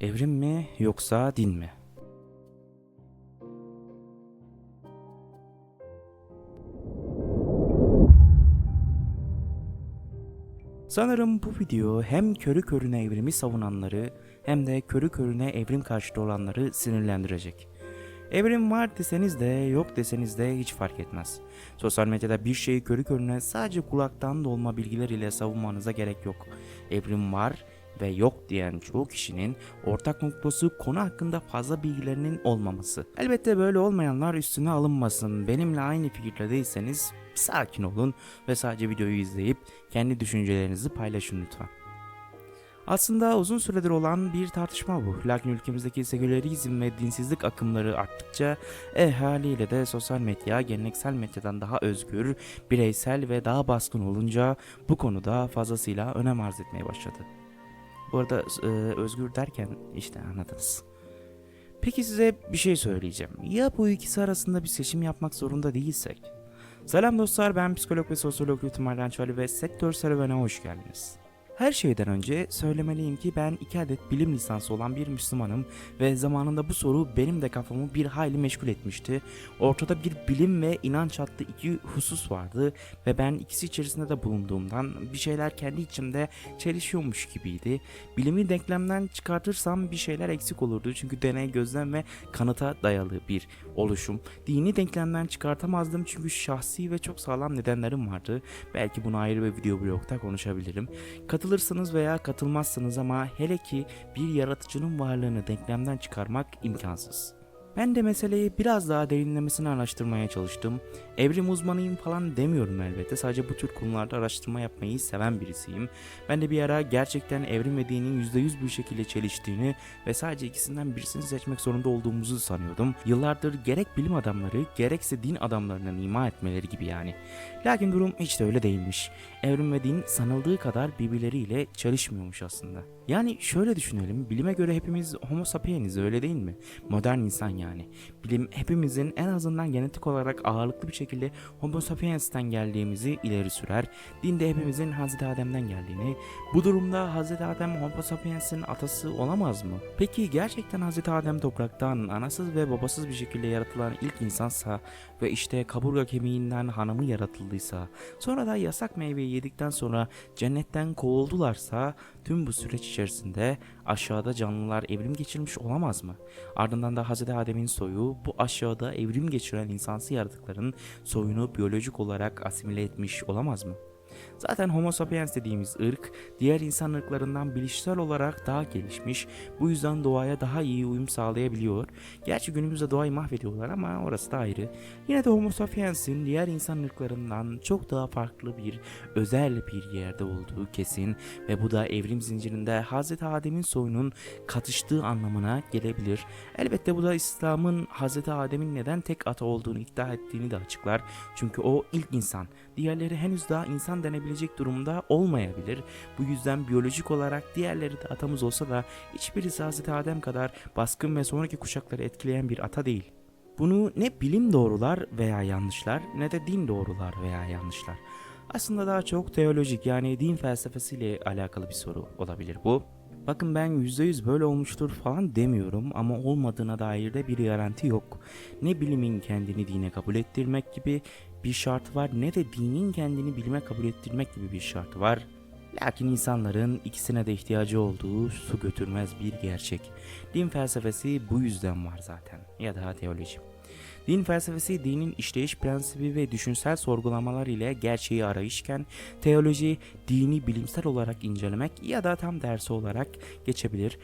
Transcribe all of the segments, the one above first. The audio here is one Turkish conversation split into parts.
Evrim mi yoksa din mi? Sanırım bu video hem körü körüne evrimi savunanları hem de körü körüne evrim karşıtı olanları sinirlendirecek. Evrim var deseniz de yok deseniz de hiç fark etmez. Sosyal medyada bir şeyi körü körüne sadece kulaktan dolma bilgiler ile savunmanıza gerek yok. Evrim var ve yok diyen çoğu kişinin ortak noktası konu hakkında fazla bilgilerinin olmaması. Elbette böyle olmayanlar üstüne alınmasın. Benimle aynı fikirdeyseniz sakin olun ve sadece videoyu izleyip kendi düşüncelerinizi paylaşın lütfen. Aslında uzun süredir olan bir tartışma bu. Lakin ülkemizdeki sekülerizm ve dinsizlik akımları arttıkça e haliyle de sosyal medya geleneksel medyadan daha özgür, bireysel ve daha baskın olunca bu konuda fazlasıyla önem arz etmeye başladı. Bu arada e, özgür derken işte anladınız. Peki size bir şey söyleyeceğim. Ya bu ikisi arasında bir seçim yapmak zorunda değilsek? Selam dostlar ben psikolog ve sosyolog YouTube Mardan ve sektör serüvene hoş geldiniz. Her şeyden önce söylemeliyim ki ben iki adet bilim lisansı olan bir Müslümanım ve zamanında bu soru benim de kafamı bir hayli meşgul etmişti. Ortada bir bilim ve inanç adlı iki husus vardı ve ben ikisi içerisinde de bulunduğumdan bir şeyler kendi içimde çelişiyormuş gibiydi. Bilimi denklemden çıkartırsam bir şeyler eksik olurdu çünkü deney, gözlem ve kanıta dayalı bir oluşum. Dini denklemden çıkartamazdım çünkü şahsi ve çok sağlam nedenlerim vardı. Belki bunu ayrı bir video blogda konuşabilirim. Katılırsınız veya katılmazsınız ama hele ki bir yaratıcının varlığını denklemden çıkarmak imkansız. Ben de meseleyi biraz daha derinlemesine araştırmaya çalıştım. Evrim uzmanıyım falan demiyorum elbette. Sadece bu tür konularda araştırma yapmayı seven birisiyim. Ben de bir ara gerçekten evrim ve dinin %100 bir şekilde çeliştiğini ve sadece ikisinden birisini seçmek zorunda olduğumuzu sanıyordum. Yıllardır gerek bilim adamları gerekse din adamlarının ima etmeleri gibi yani. Lakin durum hiç de öyle değilmiş. Evrim ve din sanıldığı kadar birbirleriyle çalışmıyormuş aslında. Yani şöyle düşünelim, bilime göre hepimiz homo sapieniz öyle değil mi? Modern insan yani. Bilim hepimizin en azından genetik olarak ağırlıklı bir şekilde homo sapiens'ten geldiğimizi ileri sürer. Din de hepimizin Hazreti Adem'den geldiğini. Bu durumda Hazreti Adem homo sapiens'in atası olamaz mı? Peki gerçekten Hazreti Adem topraktan anasız ve babasız bir şekilde yaratılan ilk insansa ve işte kaburga kemiğinden hanımı yaratıldıysa, sonra da yasak meyveyi yedikten sonra cennetten kovuldularsa tüm bu süreç içerisinde aşağıda canlılar evrim geçirmiş olamaz mı? Ardından da Hz. Adem'in soyu bu aşağıda evrim geçiren insansı yaratıkların soyunu biyolojik olarak asimile etmiş olamaz mı? Zaten Homo sapiens dediğimiz ırk diğer insan ırklarından bilişsel olarak daha gelişmiş. Bu yüzden doğaya daha iyi uyum sağlayabiliyor. Gerçi günümüzde doğayı mahvediyorlar ama orası da ayrı. Yine de Homo sapiens'in diğer insan ırklarından çok daha farklı bir özel bir yerde olduğu kesin ve bu da evrim zincirinde Hz. Adem'in soyunun katıştığı anlamına gelebilir. Elbette bu da İslam'ın Hz. Adem'in neden tek ata olduğunu iddia ettiğini de açıklar. Çünkü o ilk insan. Diğerleri henüz daha insan denebilecek durumda olmayabilir. Bu yüzden biyolojik olarak diğerleri de atamız olsa da hiçbirisi Hz. Adem kadar baskın ve sonraki kuşakları etkileyen bir ata değil. Bunu ne bilim doğrular veya yanlışlar ne de din doğrular veya yanlışlar. Aslında daha çok teolojik yani din felsefesiyle alakalı bir soru olabilir bu. Bakın ben %100 böyle olmuştur falan demiyorum ama olmadığına dair de bir garanti yok. Ne bilimin kendini dine kabul ettirmek gibi bir şartı var ne de dinin kendini bilime kabul ettirmek gibi bir şartı var. Lakin insanların ikisine de ihtiyacı olduğu su götürmez bir gerçek. Din felsefesi bu yüzden var zaten ya da teoloji. Din felsefesi dinin işleyiş prensibi ve düşünsel sorgulamalar ile gerçeği arayışken teoloji dini bilimsel olarak incelemek ya da tam tersi olarak geçebilir.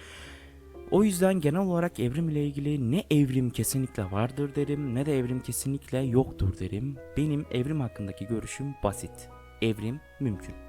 O yüzden genel olarak evrim ile ilgili ne evrim kesinlikle vardır derim ne de evrim kesinlikle yoktur derim. Benim evrim hakkındaki görüşüm basit. Evrim mümkün.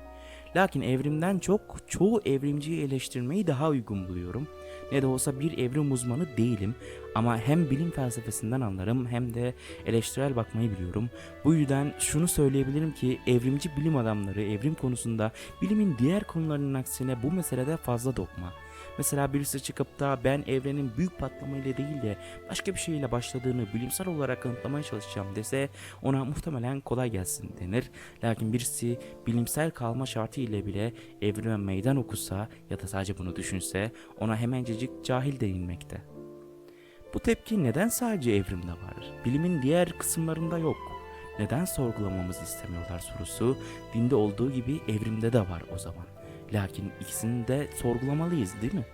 Lakin evrimden çok çoğu evrimciyi eleştirmeyi daha uygun buluyorum. Ne de olsa bir evrim uzmanı değilim ama hem bilim felsefesinden anlarım hem de eleştirel bakmayı biliyorum. Bu yüzden şunu söyleyebilirim ki evrimci bilim adamları evrim konusunda bilimin diğer konularının aksine bu meselede fazla dokma. Mesela birisi çıkıp da ben evrenin büyük patlamayla değil de başka bir şeyle başladığını bilimsel olarak kanıtlamaya çalışacağım dese ona muhtemelen kolay gelsin denir. Lakin birisi bilimsel kalma şartı ile bile evrime meydan okusa ya da sadece bunu düşünse ona hemencecik cahil denilmekte. Bu tepki neden sadece evrimde var? Bilimin diğer kısımlarında yok. Neden sorgulamamızı istemiyorlar sorusu dinde olduğu gibi evrimde de var o zaman. Lakin ikisini de sorgulamalıyız değil mi?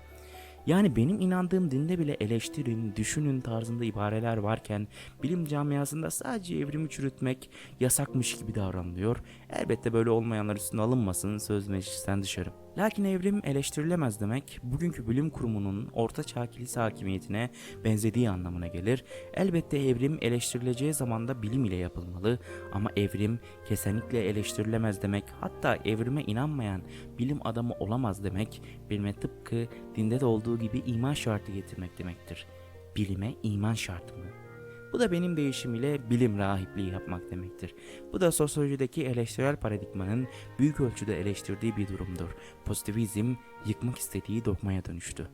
Yani benim inandığım dinde bile eleştirin, düşünün tarzında ibareler varken bilim camiasında sadece evrimi çürütmek yasakmış gibi davranılıyor. Elbette böyle olmayanlar üstüne alınmasın söz meclisten dışarı. Lakin evrim eleştirilemez demek bugünkü bilim kurumunun orta çağ kilise hakimiyetine benzediği anlamına gelir. Elbette evrim eleştirileceği zaman da bilim ile yapılmalı ama evrim kesinlikle eleştirilemez demek hatta evrime inanmayan bilim adamı olamaz demek bilime tıpkı dinde de olduğu gibi iman şartı getirmek demektir. Bilime iman şartı mı? Bu da benim deyişimiyle bilim rahipliği yapmak demektir. Bu da sosyolojideki eleştirel paradigmanın büyük ölçüde eleştirdiği bir durumdur. Pozitivizm yıkmak istediği dogmaya dönüştü.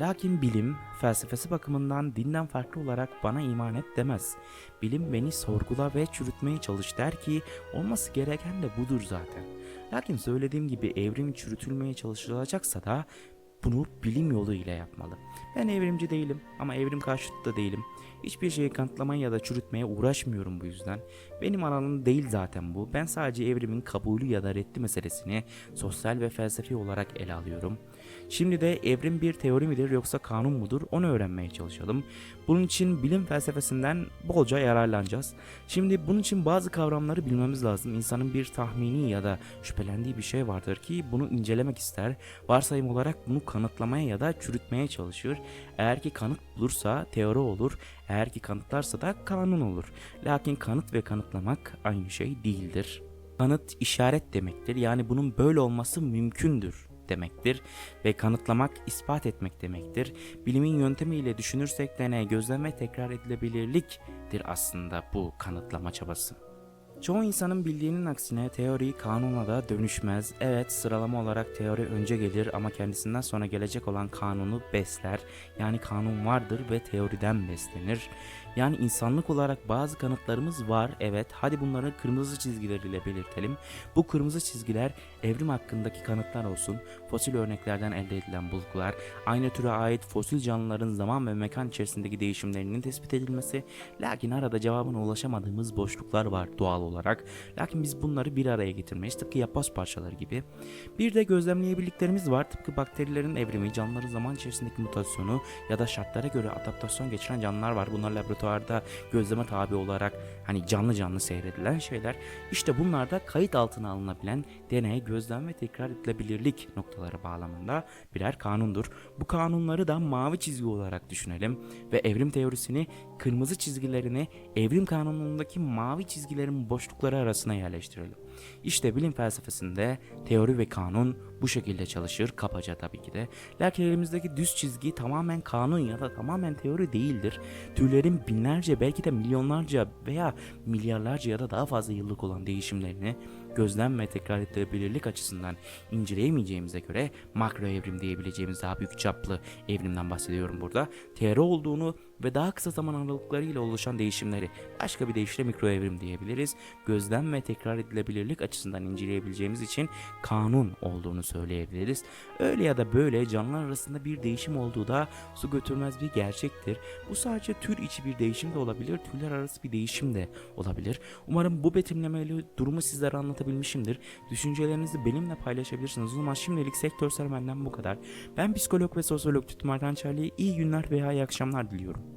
Lakin bilim, felsefesi bakımından dinden farklı olarak bana iman et demez. Bilim beni sorgula ve çürütmeye çalış der ki olması gereken de budur zaten. Lakin söylediğim gibi evrim çürütülmeye çalışılacaksa da bunu bilim yoluyla yapmalı. Ben evrimci değilim ama evrim karşıtı da değilim. Hiçbir şeyi kanıtlamaya ya da çürütmeye uğraşmıyorum bu yüzden. Benim alanım değil zaten bu. Ben sadece evrimin kabulü ya da reddi meselesini sosyal ve felsefi olarak ele alıyorum. Şimdi de evrim bir teori midir yoksa kanun mudur onu öğrenmeye çalışalım. Bunun için bilim felsefesinden bolca yararlanacağız. Şimdi bunun için bazı kavramları bilmemiz lazım. İnsanın bir tahmini ya da şüphelendiği bir şey vardır ki bunu incelemek ister. Varsayım olarak bunu kanıtlamaya ya da çürütmeye çalışır. Eğer ki kanıt bulursa teori olur. Eğer ki kanıtlarsa da kanun olur. Lakin kanıt ve kanıtlamak aynı şey değildir. Kanıt işaret demektir. Yani bunun böyle olması mümkündür demektir ve kanıtlamak ispat etmek demektir. Bilimin yöntemiyle düşünürsek deney, gözlem ve tekrar edilebilirliktir aslında bu kanıtlama çabası. Çoğu insanın bildiğinin aksine teori kanuna da dönüşmez. Evet sıralama olarak teori önce gelir ama kendisinden sonra gelecek olan kanunu besler. Yani kanun vardır ve teoriden beslenir. Yani insanlık olarak bazı kanıtlarımız var evet hadi bunları kırmızı çizgileriyle belirtelim. Bu kırmızı çizgiler evrim hakkındaki kanıtlar olsun, fosil örneklerden elde edilen bulgular, aynı türe ait fosil canlıların zaman ve mekan içerisindeki değişimlerinin tespit edilmesi, lakin arada cevabına ulaşamadığımız boşluklar var doğal olarak. Lakin biz bunları bir araya getirmeyiz tıpkı yapboz parçaları gibi. Bir de gözlemleyebildiklerimiz var tıpkı bakterilerin evrimi, canlıların zaman içerisindeki mutasyonu ya da şartlara göre adaptasyon geçiren canlılar var. Bunlar laboratuvarda gözleme tabi olarak hani canlı canlı seyredilen şeyler. İşte bunlar da kayıt altına alınabilen deney, gözlem ve tekrar edilebilirlik noktaları bağlamında birer kanundur. Bu kanunları da mavi çizgi olarak düşünelim ve evrim teorisini kırmızı çizgilerini evrim kanunundaki mavi çizgilerin boşlukları arasına yerleştirelim. İşte bilim felsefesinde teori ve kanun bu şekilde çalışır kapaca tabii ki de. Lakin elimizdeki düz çizgi tamamen kanun ya da tamamen teori değildir. Türlerin binlerce belki de milyonlarca veya milyarlarca ya da daha fazla yıllık olan değişimlerini gözlem ve tekrar edilebilirlik açısından inceleyemeyeceğimize göre makro evrim diyebileceğimiz daha büyük çaplı evrimden bahsediyorum burada. Teori olduğunu ve daha kısa zaman aralıklarıyla oluşan değişimleri başka bir deyişle mikro evrim diyebiliriz. Gözlem ve tekrar edilebilirlik açısından inceleyebileceğimiz için kanun olduğunu söyleyebiliriz. Öyle ya da böyle canlılar arasında bir değişim olduğu da su götürmez bir gerçektir. Bu sadece tür içi bir değişim de olabilir, türler arası bir değişim de olabilir. Umarım bu betimlemeyle durumu sizlere anlatabilmişimdir. Düşüncelerinizi benimle paylaşabilirsiniz. O zaman şimdilik sektörsel benden bu kadar. Ben psikolog ve sosyolog Tütümardan Charlie. İyi günler veya iyi akşamlar diliyorum.